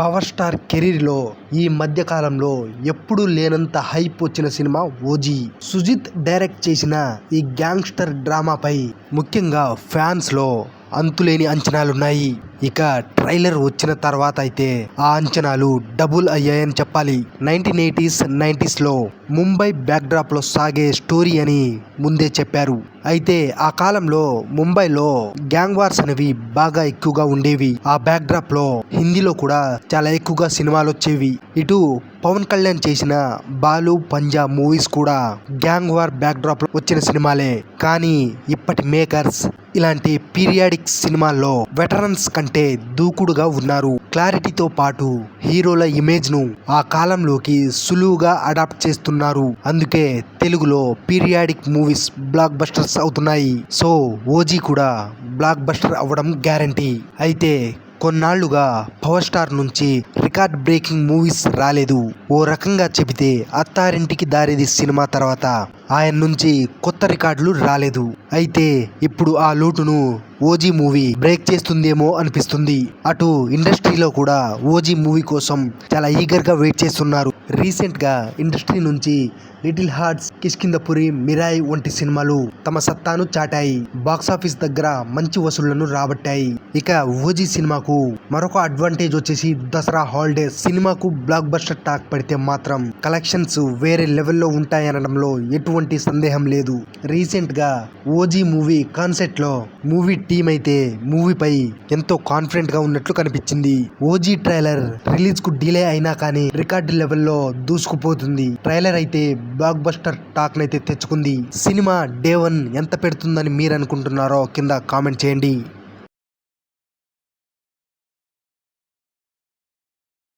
Power star కెరీర్లో ఈ మధ్య కాలంలో ఎప్పుడూ లేనంత హైప్ వచ్చిన సినిమా ఓజీ. సుజిత్ డైరెక్ట్ చేసిన ఈ గ్యాంగ్స్టర్ డ్రామాపై ముఖ్యంగా ఫ్యాన్స్లో అంతులేని అంచనాలున్నాయి. ఇక ట్రైలర్ వచ్చిన తర్వాత అయితే ఆ అంచనాలు డబుల్ అయ్యాయని చెప్పాలి. నైన్టీన్ ఎయిటీస్ నైంటీస్లో ముంబై బ్యాక్డ్రాప్లో సాగే స్టోరీ అని ముందే చెప్పారు. అయితే ఆ కాలంలో ముంబైలో గ్యాంగ్ వార్స్ అనేవి బాగా ఎక్కువగా ఉండేవి. ఆ బ్యాక్డ్రాప్లో హిందీలో కూడా చాలా ఎక్కువగా సినిమాలు వచ్చేవి. ఇటు పవన్ కళ్యాణ్ చేసిన బాలు పంజాబ్ మూవీస్ కూడా గ్యాంగ్ వార్ బ్యాక్డ్రాప్లో వచ్చిన సినిమాలే. కానీ ఇప్పటి మేకర్స్ ఇలాంటి పీరియాడిక్ సినిమాల్లో వెటరన్స్ కంటే దూకుడుగా ఉన్నారు. క్లారిటీతో పాటు హీరోల ఇమేజ్ను ఆ కాలంలోకి సులువుగా అడాప్ట్ చేస్తున్నారు. అందుకే తెలుగులో పీరియాడిక్ మూవీస్ బ్లాక్ బస్టర్స్ అవుతున్నాయి. సో ఓజీ కూడా బ్లాక్ బస్టర్ అవ్వడం గ్యారంటీ. అయితే కొన్నాళ్ళుగా పవర్ స్టార్ నుంచి రికార్డ్ బ్రేకింగ్ మూవీస్ రాలేదు. ఓ రకంగా చెబితే అత్తారింటికి దారిది సినిమా తర్వాత ఆయన నుంచి కొత్త రికార్డులు రాలేదు. అయితే ఇప్పుడు ఆ లోటును ఓజీ మూవీ బ్రేక్ చేస్తుందేమో అనిపిస్తుంది. అటు ఇండస్ట్రీలో కూడా ఓజీ మూవీ కోసం చాలా ఈగర్గా వెయిట్ చేస్తున్నారు. రీసెంట్గా ఇండస్ట్రీ నుంచి లిటిల్ హార్ట్స్ కిష్కిందపురి మిరాయి వంటి సినిమాలు తమ సత్తాను చాటాయి. బాక్సాఫీస్ దగ్గర మంచి వసూళ్ళను రాబట్టాయి. ఇక ఓజీ సినిమాకు మరొక అడ్వాంటేజ్ వచ్చేసి దసరా హాలిడేస్ సినిమాకు బ్లాక్ బస్టర్ టాక్ పడితే మాత్రం కలెక్షన్స్ వేరే లెవెల్లో ఉంటాయనడంలో ఎటువంటి సందేహం లేదు. రీసెంట్గా ఓజీ మూవీ కాన్సెప్ట్లో మూవీ టీం అయితే మూవీపై ఎంతో కాన్ఫిడెంట్గా ఉన్నట్లు కనిపించింది. ఓజీ ట్రైలర్ రిలీజ్కు డిలే అయినా కానీ రికార్డు లెవెల్లో దూసుకుపోతుంది. ట్రైలర్ అయితే బ్లాక్ బస్టర్ టాక్ అయితే తెచ్చుకుంది. సినిమా డే వన్ ఎంత పెడుతుందని మీరు అనుకుంటున్నారో కింద కామెంట్ చేయండి.